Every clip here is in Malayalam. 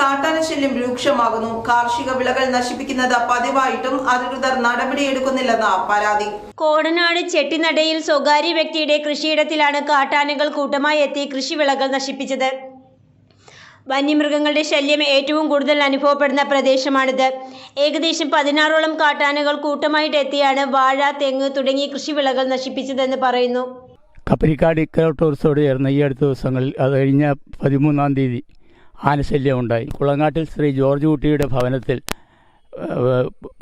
കാട്ടാനശല്യം രൂക്ഷമാകുന്നു. കാർഷിക വിളകൾ നശിപ്പിക്കുന്നത് പതിവായിട്ടും അധികൃതർ നടപടിയെടുക്കുന്നില്ലെന്ന പരാതി. കോടനാട് ചെട്ടിനടയിൽ സ്വകാര്യ വ്യക്തിയുടെ കൃഷിയിടത്തിലാണ് കാട്ടാനകൾ കൂട്ടമായി എത്തി കൃഷിവിളകൾ നശിപ്പിച്ചത്. വന്യമൃഗങ്ങളുടെ ശല്യം ഏറ്റവും കൂടുതൽ അനുഭവപ്പെടുന്ന പ്രദേശമാണിത്. ഏകദേശം പതിനാറോളം കാട്ടാനകൾ കൂട്ടമായിട്ട് എത്തിയാണ് വാഴ തെങ്ങ് തുടങ്ങിയ കൃഷിവിളകൾ നശിപ്പിച്ചതെന്ന് പറയുന്നു. കപ്പരിക്കാട് ഇക്കോ ചേർന്ന ഈ അടുത്ത ദിവസങ്ങളിൽ അത് കഴിഞ്ഞ പതിമൂന്നാം തീയതി ആനശല്യം ഉണ്ടായി കുളങ്ങാട്ടിൽ ശ്രീ ജോർജ് കുട്ടിയുടെ ഭവനത്തിൽ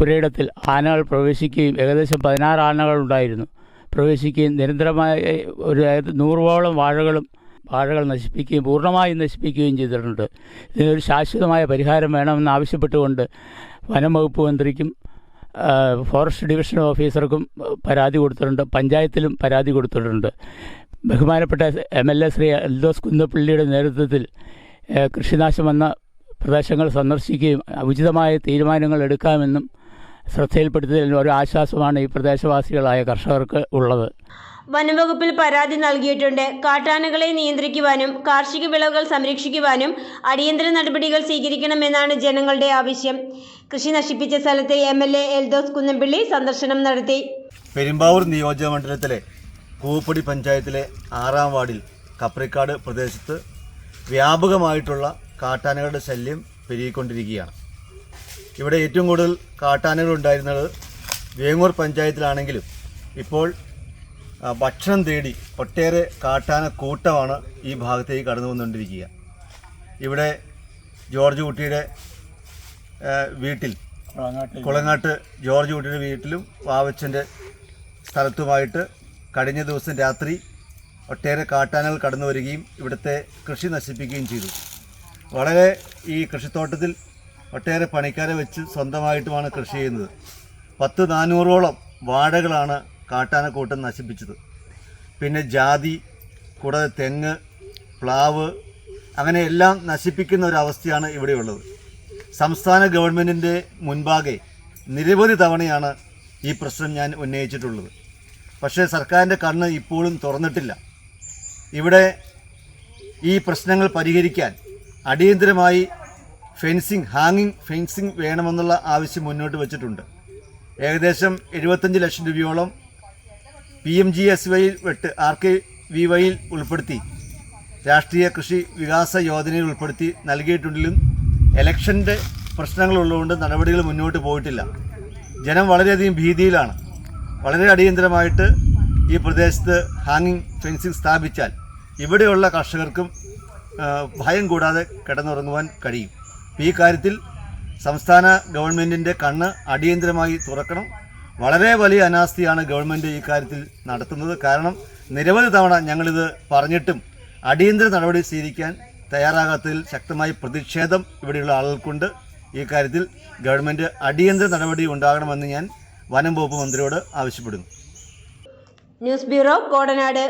പുരയിടത്തിൽ ആനകൾ പ്രവേശിക്കുകയും ഏകദേശം പതിനാറ് ആനകൾ ഉണ്ടായിരുന്നു. പ്രവേശിക്കുകയും നിരന്തരമായ ഒരു നൂറോളം വാഴകളും വാഴകൾ നശിപ്പിക്കുകയും പൂർണമായും നശിപ്പിക്കുകയും ചെയ്തിട്ടുണ്ട്. ഇതിനൊരു ശാശ്വതമായ പരിഹാരം വേണമെന്ന് ആവശ്യപ്പെട്ടുകൊണ്ട് വനം വകുപ്പ് മന്ത്രിക്കും ഫോറസ്റ്റ് ഡിവിഷൻ ഓഫീസർക്കും പരാതി കൊടുത്തിട്ടുണ്ട്. പഞ്ചായത്തിലും പരാതി കൊടുത്തിട്ടുണ്ട്. ബഹുമാനപ്പെട്ട M L A Shri Eldhose കുന്നപ്പള്ളിയുടെ നേതൃത്വത്തിൽ കൃഷിനാശം വന്ന പ്രദേശങ്ങൾ സന്ദർശിക്കുകയും ഉചിതമായ തീരുമാനങ്ങൾ എടുക്കാമെന്നും ശ്രദ്ധയിൽപ്പെടുത്തിയതിൽ ഒരു ആശ്വാസമാണ് ഈ പ്രദേശവാസികളായ കർഷകർക്ക് ഉള്ളത്. വനംവകുപ്പിൽ പരാതി നൽകിയിട്ടുണ്ട്. കാട്ടാനകളെ നിയന്ത്രിക്കുവാനും കാർഷിക വിളവുകൾ സംരക്ഷിക്കുവാനും അടിയന്തര നടപടികൾ സ്വീകരിക്കണമെന്നാണ് ജനങ്ങളുടെ ആവശ്യം. കൃഷി നശിപ്പിച്ച സ്ഥലത്ത് M L A Eldhose Kunnampilly സന്ദർശനം നടത്തി. പെരുമ്പാവൂർ നിയോജക മണ്ഡലത്തിലെ കൂപ്പടി പഞ്ചായത്തിലെ ആറാം വാർഡിൽ കപ്രിക്കാട് പ്രദേശത്ത് വ്യാപകമായിട്ടുള്ള കാട്ടാനകളുടെ ശല്യം പെരുകിക്കൊണ്ടിരിക്കുകയാണ്. ഇവിടെ ഏറ്റവും കൂടുതൽ കാട്ടാനകൾ ഉണ്ടായിരുന്നത് വേങ്ങൂർ പഞ്ചായത്തിലാണെങ്കിലും ഇപ്പോൾ ഭക്ഷണം തേടി ഒട്ടേറെ കാട്ടാന കൂട്ടമാണ് ഈ ഭാഗത്തേക്ക് കടന്നു വന്നുകൊണ്ടിരിക്കുക. ഇവിടെ ജോർജ് കുട്ടിയുടെ വീട്ടിൽ കുളങ്ങാട്ട് ജോർജ് കുട്ടിയുടെ വീട്ടിലും വാവച്ചന്റെ സ്ഥലത്തുമായിട്ട് കഴിഞ്ഞ ദിവസം രാത്രി ഒട്ടേറെ കാട്ടാനകൾ കടന്നു വരികയും ഇവിടുത്തെ കൃഷി നശിപ്പിക്കുകയും ചെയ്തു. വളരെ ഈ കൃഷിത്തോട്ടത്തിൽ ഒട്ടേറെ പണിക്കാരെ വെച്ച് സ്വന്തമായിട്ടുമാണ് കൃഷി ചെയ്യുന്നത്. പത്ത് നാനൂറോളം വാഴകളാണ് കാട്ടാനക്കൂട്ടം നശിപ്പിച്ചത്. പിന്നെ ജാതി കൂടാതെ തെങ്ങ് പ്ലാവ് അങ്ങനെ എല്ലാം നശിപ്പിക്കുന്ന ഒരവസ്ഥയാണ് ഇവിടെയുള്ളത് സംസ്ഥാന ഗവൺമെന്റിന്റെ മുൻപാകെ നിരവധി തവണയാണ് ഈ പ്രശ്നം ഞാൻ ഉന്നയിച്ചിട്ടുള്ളത്. പക്ഷേ സർക്കാരിന്റെ കണ്ണ് ഇപ്പോഴും തുറന്നിട്ടില്ല. ഇവിടെ ഈ പ്രശ്നങ്ങൾ പരിഹരിക്കാൻ അടിയന്തരമായി ഫെൻസിങ് ഹാങ്ങിങ് ഫെൻസിങ് വേണമെന്നുള്ള ആവശ്യം മുന്നോട്ട് വച്ചിട്ടുണ്ട്. ഏകദേശം എഴുപത്തഞ്ച് ലക്ഷം രൂപയോളം പി എം ജി എസ് വൈയിൽ വെട്ട് ആർ കെ വി വൈയിൽ ഉൾപ്പെടുത്തി രാഷ്ട്രീയ കൃഷി വികാസ യോജനയിൽ ഉൾപ്പെടുത്തി നൽകിയിട്ടുണ്ടെങ്കിലും ഇലക്ഷന്റെ പ്രശ്നങ്ങളുള്ളതുകൊണ്ട് നടപടികൾ മുന്നോട്ട് പോയിട്ടില്ല. ജനം വളരെയധികം ഭീതിയിലാണ്. വളരെ അടിയന്തരമായിട്ട് ഈ പ്രദേശത്ത് ഹാങ്ങിങ് ഫെൻസിങ് സ്ഥാപിച്ചാൽ ഇവിടെയുള്ള കർഷകർക്കും ഭയം കൂടാതെ കിടന്നുറങ്ങുവാൻ കഴിയും. ഈ കാര്യത്തിൽ സംസ്ഥാന ഗവൺമെന്റിന്റെ കണ്ണ് അടിയന്തരമായി തുറക്കണം. വളരെ വലിയ അനാസ്ഥയാണ് ഗവൺമെന്റ് ഈ കാര്യത്തിൽ നടത്തുന്നത്. കാരണം നിരവധി തവണ ഞങ്ങളിത് പറഞ്ഞിട്ടും അടിയന്തര നടപടി സ്വീകരിക്കാൻ തയ്യാറാകാത്തതിൽ ശക്തമായ പ്രതിഷേധം ഇവിടെയുള്ള ആളുകൾക്കുണ്ട്. ഈ കാര്യത്തിൽ ഗവൺമെന്റ് അടിയന്തര നടപടി ഉണ്ടാകണമെന്ന് ഞാൻ വനം വകുപ്പ് മന്ത്രിയോട് ആവശ്യപ്പെടുന്നു. News bureau Kodanad